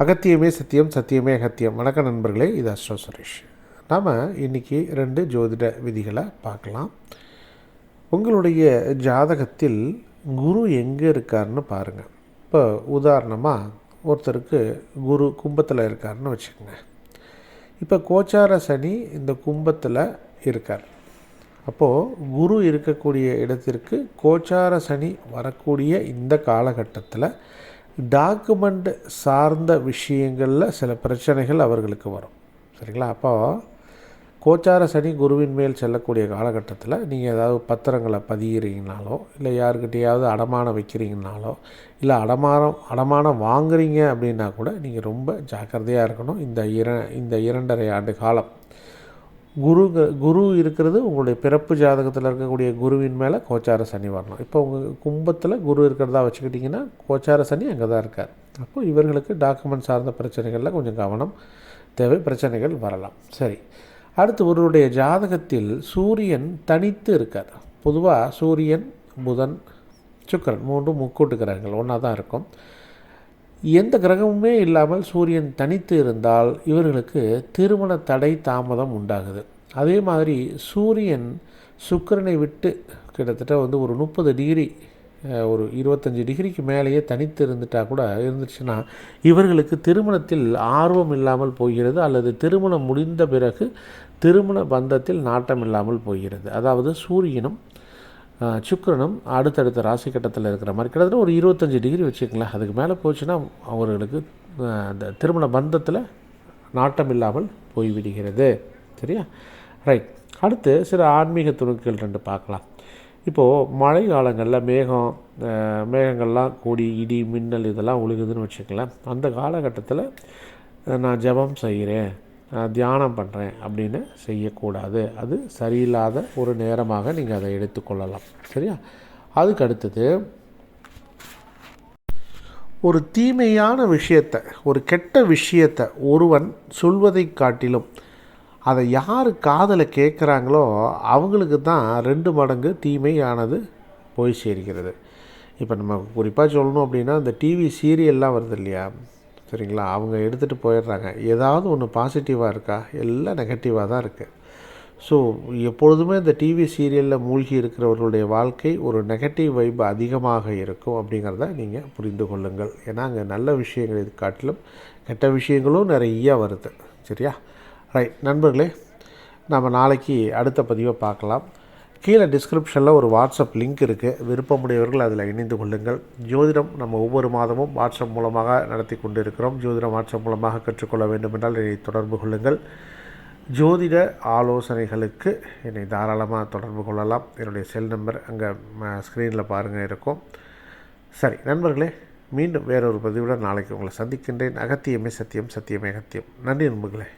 அகத்தியமே சத்தியம் சத்தியமே அகத்தியம். வணக்க நண்பர்களே இது அஸ்ரோ சுரேஷ். நாம் இன்றைக்கி ரெண்டு ஜோதிட விதிகளை பார்க்கலாம். உங்களுடைய ஜாதகத்தில் குரு எங்கே இருக்காருன்னு பாருங்கள் இப்போ உதாரணமாக ஒருத்தருக்கு குரு கும்பத்தில் இருக்காருன்னு வச்சுக்கோங்க. இப்போ கோச்சார சனி இந்த கும்பத்தில் இருக்கார். அப்போது குரு இருக்கக்கூடிய இடத்திற்கு கோச்சார சனி வரக்கூடிய இந்த காலகட்டத்தில் டாக்குமெண்ட் சார்ந்த விஷயங்களில் சில பிரச்சனைகள் அவர்களுக்கு வரும். சரிங்களா? அப்போ கோச்சார சனி குருவின் மேல் செல்லக்கூடிய காலகட்டத்தில் நீங்கள் ஏதாவது பத்திரங்களை பதிகிறீங்கனாலோ இல்லை யாருக்கிட்டையாவது அடமானம் வைக்கிறீங்கனாலோ இல்லை அடமானம் அடமானம் வாங்குறீங்க அப்படின்னா கூட நீங்கள் ரொம்ப ஜாக்கிரதையாக இருக்கணும். இந்த இர இந்த இரண்டரை ஆண்டு காலம் குரு குரு இருக்கிறது உங்களுடைய பிறப்பு ஜாதகத்தில் இருக்கக்கூடிய குருவின் மேலே கோச்சார சனி வரணும். இப்போ உங்கள் கும்பத்தில் குரு இருக்கிறதா வச்சுக்கிட்டிங்கன்னா கோச்சார சனி அங்கே தான் இருக்கார். அப்போது இவர்களுக்கு டாக்குமெண்ட் சார்ந்த பிரச்சனைகளில் கொஞ்சம் கவனம் தேவை பிரச்சனைகள் வரலாம். சரி. அடுத்து ஒருவருடைய ஜாதகத்தில் சூரியன் தனித்து இருக்கார். பொதுவாக சூரியன் புதன் சுக்கரன் மூன்றும் முக்கூட்டு கிரகங்கள் ஒன்றா தான் இருக்கும். எந்த கிரகமுமே இல்லாமல் சூரியன் தனித்து இருந்தால் இவர்களுக்கு திருமண தடை தாமதம் உண்டாகுது. அதே மாதிரி சூரியன் சுக்கரனை விட்டு கிட்டத்தட்ட வந்து ஒரு முப்பது டிகிரி ஒரு இருபத்தஞ்சி டிகிரிக்கு மேலேயே தனித்து இருந்துட்டால் கூட இருந்துச்சுன்னா இவர்களுக்கு திருமணத்தில் ஆர்வம் இல்லாமல் போகிறது அல்லது திருமணம் முடிந்த பிறகு திருமண பந்தத்தில் நாட்டம் இல்லாமல் போகிறது. அதாவது சூரியனும் சுக்கரனும் அடுத்தடுத்த ராசி கட்டத்தில் இருக்கிற மாதிரி கிட்டத்தட்ட ஒரு இருபத்தஞ்சி டிகிரி வச்சுக்கங்களேன். அதுக்கு மேலே போச்சுன்னா அவர்களுக்கு அந்த திருமண பந்தத்தில் நாட்டம் இல்லாமல் போய்விடுகிறது. சரியா? ரைட் அடுத்து சில ஆன்மீக துணுக்குகள் ரெண்டு பார்க்கலாம். இப்போது மழை காலங்களில் மேகம் மேகங்கள்லாம் கூடி இடி மின்னல் இதெல்லாம் ஒழுகுதுன்னு வச்சுக்கலாம் அந்த காலகட்டத்தில் நான் ஜபம் செய்கிறேன் தியானம் பண்ணுறேன் அப்படின்னு செய்யக்கூடாது. அது சரியில்லாத ஒரு நேரமாக நீங்கள் அதை எடுத்துக்கொள்ளலாம் சரியா? அதுக்கு அடுத்தது ஒரு தீமையான விஷயத்தை ஒரு கெட்ட விஷயத்தை ஒருவன் சொல்வதை காட்டிலும் அதை யார் காதில் கேட்குறாங்களோ அவங்களுக்கு தான் ரெண்டு மடங்கு தீமையானது போய் சேர்கிறது. இப்போ நம்ம குறிப்பாக சொல்லணும் அப்படின்னா இந்த டிவி சீரியல்லாம் வருது இல்லையா? சரிங்களா? அவங்க எடுத்துகிட்டு போயிடுறாங்க. ஏதாவது ஒன்று பாசிட்டிவாக இருக்கா? எல்லாம் நெகட்டிவாக தான் இருக்குது ஸோ எப்பொழுதுமே இந்த டிவி சீரியலில் மூழ்கி இருக்கிறவர்களுடைய வாழ்க்கை ஒரு நெகட்டிவ் வைப் அதிகமாக இருக்கும் அப்படிங்கிறத நீங்கள் புரிந்து கொள்ளுங்கள். ஏன்னா அங்கே நல்ல விஷயங்களை காட்டிலும் கெட்ட விஷயங்களும் நிறையா வருது. சரியா? ரைட் நண்பர்களே நம்ம நாளைக்கு அடுத்த பதிவை பார்க்கலாம். கீழே டிஸ்கிரிப்ஷனில் ஒரு வாட்ஸ்அப் லிங்க் இருக்குது விருப்பமுடையவர்கள் அதில் இணைந்து கொள்ளுங்கள். ஜோதிடம் நம்ம ஒவ்வொரு மாதமும் வாட்ஸ்அப் மூலமாக நடத்தி கொண்டு இருக்கிறோம் ஜோதிடம் வாட்ஸ்அப் மூலமாக கற்றுக்கொள்ள வேண்டும் என்றால் என்னை தொடர்பு கொள்ளுங்கள். ஜோதிட ஆலோசனைகளுக்கு என்னை தாராளமாக தொடர்பு கொள்ளலாம். என்னுடைய செல் நம்பர் அங்கே ஸ்க்ரீனில் பாருங்கள் இருக்கும். சரி நண்பர்களே மீண்டும் வேறொரு பதிவுடன் நாளைக்கு உங்களை சந்திக்கின்றேன். அகத்தியமே சத்தியம் சத்தியமே அகத்தியம். நன்றி நண்பர்களே.